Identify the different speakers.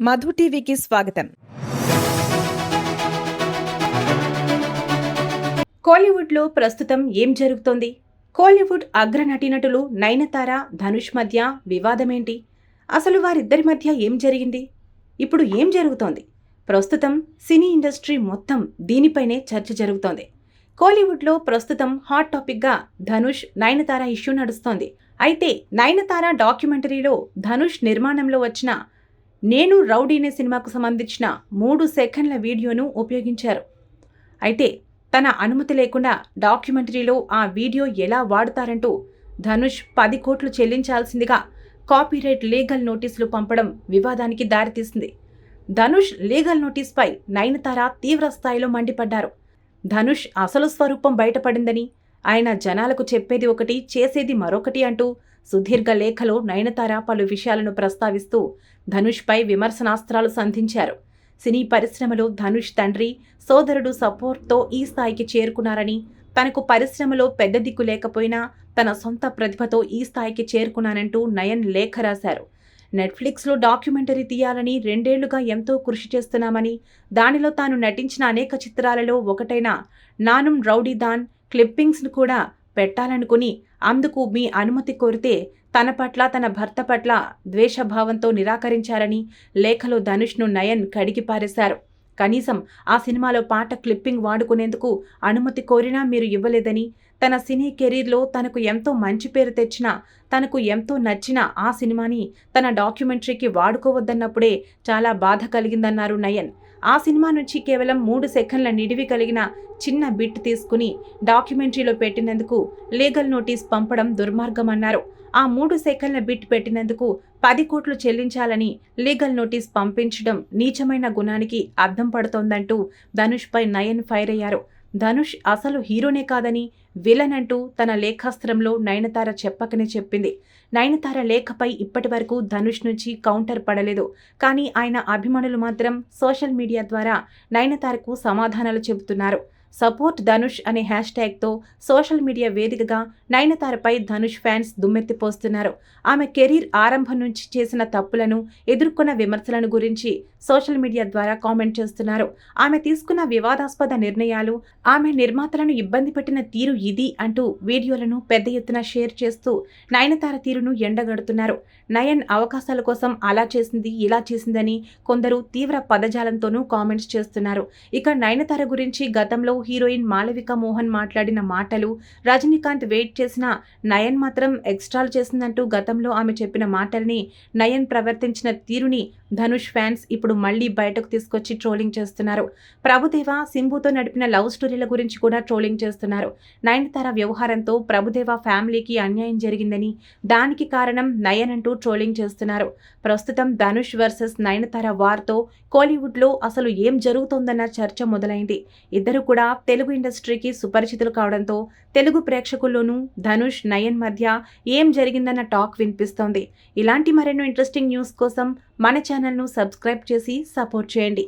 Speaker 1: మధు టీవీకి స్వాగతం. కోలీవుడ్లో ప్రస్తుతం ఏం జరుగుతోంది? కోలీవుడ్ అగ్ర నటీనటులు నయనతార ధనుష్ మధ్య వివాదమేంటి? అసలు వారిద్దరి మధ్య ఏం జరిగింది? ఇప్పుడు ఏం జరుగుతోంది? ప్రస్తుతం సినీ ఇండస్ట్రీ మొత్తం దీనిపైనే చర్చ జరుగుతోంది. కోలీవుడ్లో ప్రస్తుతం హాట్ టాపిక్గా ధనుష్ నయనతార ఇష్యూ నడుస్తోంది. అయితే నయనతార డాక్యుమెంటరీలో ధనుష్ నిర్మాణంలో వచ్చిన నేను రౌడీనే సినిమాకు సంబంధించిన మూడు సెకండ్ల వీడియోను ఉపయోగించారు. అయితే తన అనుమతి లేకుండా డాక్యుమెంటరీలో ఆ వీడియో ఎలా వాడతారంటూ ధనుష్ పది కోట్లు చెల్లించాల్సిందిగా కాపీరైట్ లీగల్ నోటీసులు పంపడం వివాదానికి దారితీసింది. ధనుష్ లీగల్ నోటీస్పై నయనతార తీవ్ర స్థాయిలో మండిపడ్డారు. ధనుష్ అసలు స్వరూపం బయటపడిందని ఆయన జనాలకు చెప్పేది ఒకటి చేసేది మరొకటి అంటూ సుదీర్ఘ లేఖలో నయనతార పలు విషయాలను ప్రస్తావిస్తూ ధనుష్పై విమర్శనాస్త్రాలు సంధించారు. సినీ పరిశ్రమలో ధనుష్ తండ్రి సోదరుడు సపోర్ట్తో ఈ స్థాయికి చేరుకున్నారని తనకు పరిశ్రమలో పెద్ద దిక్కు లేకపోయినా తన సొంత ప్రతిభతో ఈ స్థాయికి చేరుకున్నానంటూ నయన్ లేఖ రాశారు. నెట్ఫ్లిక్స్లో డాక్యుమెంటరీ తీయాలని రెండేళ్ళుగా ఎంతో కృషి చేస్తున్నామని దానిలో తాను నటించిన అనేక చిత్రాలలో ఒకటైన నానుం రౌడీ దాన్ క్లిప్పింగ్స్ను కూడా పెట్టాలనుకుని అందుకు మీ అనుమతి కోరితే తన పట్ల తన భర్త పట్ల ద్వేషభావంతో నిరాకరించారని లేఖలో ధనుష్ను నయన్ కడిగి పారేశారు. కనీసం ఆ సినిమాలో పాట క్లిప్పింగ్ వాడుకునేందుకు అనుమతి కోరినా మీరు ఇవ్వలేదని తన సినీ కెరీర్లో తనకు ఎంతో మంచి పేరు తెచ్చిన తనకు ఎంతో నచ్చిన ఆ సినిమాని తన డాక్యుమెంటరీకి వాడుకోవద్దన్నప్పుడే చాలా బాధ కలిగిందన్నారు నయన్. ఆ సినిమా నుంచి కేవలం మూడు సెకండ్ల నిడివి కలిగిన చిన్న బిట్ తీసుకుని డాక్యుమెంటరీలో పెట్టినందుకు లీగల్ నోటీస్ పంపడం దుర్మార్గమన్నారు. ఆ మూడు సెకండ్ల బిట్ పెట్టినందుకు పది కోట్లు చెల్లించాలని లీగల్ నోటీస్ పంపించడం నీచమైన గుణానికి అర్థం పడుతోందంటూ ధనుష్పై నయన్ ఫైర్ అయ్యారు. ధనుష్ అసలు హీరోనే కాదని విలన్ అంటూ తన లేఖాస్త్రంలో నయనతార చెప్పకనే చెప్పింది. నయనతార లేఖపై ఇప్పటి వరకు ధనుష్ నుంచి కౌంటర్ పడలేదు. కానీ ఆయన అభిమానులు మాత్రం సోషల్ మీడియా ద్వారా నయనతారకు సమాధానాలు చెబుతున్నారు. సపోర్ట్ ధనుష్ అనే హ్యాష్ ట్యాగ్తో సోషల్ మీడియా వేదికగా నయనతారపై ధనుష్ ఫ్యాన్స్ దుమ్మెత్తిపోస్తున్నారు ఆమె కెరీర్ ఆరంభం నుంచి చేసిన తప్పులను ఎదుర్కొన్న విమర్శలను గురించి సోషల్ మీడియా ద్వారా కామెంట్ చేస్తున్నారు. ఆమె తీసుకున్న వివాదాస్పద నిర్ణయాలు ఆమె నిర్మాతలను ఇబ్బంది పెట్టిన తీరు ఇది అంటూ వీడియోలను పెద్ద ఎత్తున షేర్ చేస్తూ నయనతార తీరును ఎండగడుతున్నారు. నయన్ అవకాశాల కోసం అలా చేసింది ఇలా చేసిందని కొందరు తీవ్ర పదజాలంతోనూ కామెంట్స్ చేస్తున్నారు. ఇక నయనతార గురించి గతంలో హీరోయిన్ మాళవిక మోహన్ మాట్లాడిన మాటలు రజనీకాంత్ వెయిట్ చేసిన నయన్ మాత్రం ఎక్స్ట్రాల్ చేసిందంటూ గతంలో ఆమె చెప్పిన మాటల్ని నయన్ ప్రవర్తించిన తీరుని ధనుష్ ఫ్యాన్స్ ఇప్పుడు మళ్ళీ బయటకు తీసుకొచ్చి ట్రోలింగ్ చేస్తున్నారు. ప్రభుదేవ సింబుతో నడిపిన లవ్ స్టోరీల గురించి కూడా ట్రోలింగ్ చేస్తున్నారు. నయనతార వ్యవహారంతో ప్రభుదేవ ఫ్యామిలీకి అన్యాయం జరిగిందని దానికి కారణం నయన్ అంటూ ట్రోలింగ్ చేస్తున్నారు. ప్రస్తుతం ధనుష్ వర్సెస్ నయనతార వార్తో కోలీవుడ్లో అసలు ఏం జరుగుతోందన్న చర్చ మొదలైంది. ఇద్దరు కూడా తెలుగు ఇండస్ట్రీకి సుపరిచితులు కావడంతో తెలుగు ప్రేక్షకుల్లోనూ ధనుష్ నయన్ మధ్య ఏం జరిగిందన్న టాక్ వినిపిస్తోంది. ఇలాంటి మరెన్నో ఇంట్రెస్టింగ్ న్యూస్ కోసం మన ఛానల్ను సబ్స్క్రైబ్ చేసి సపోర్ట్ చేయండి.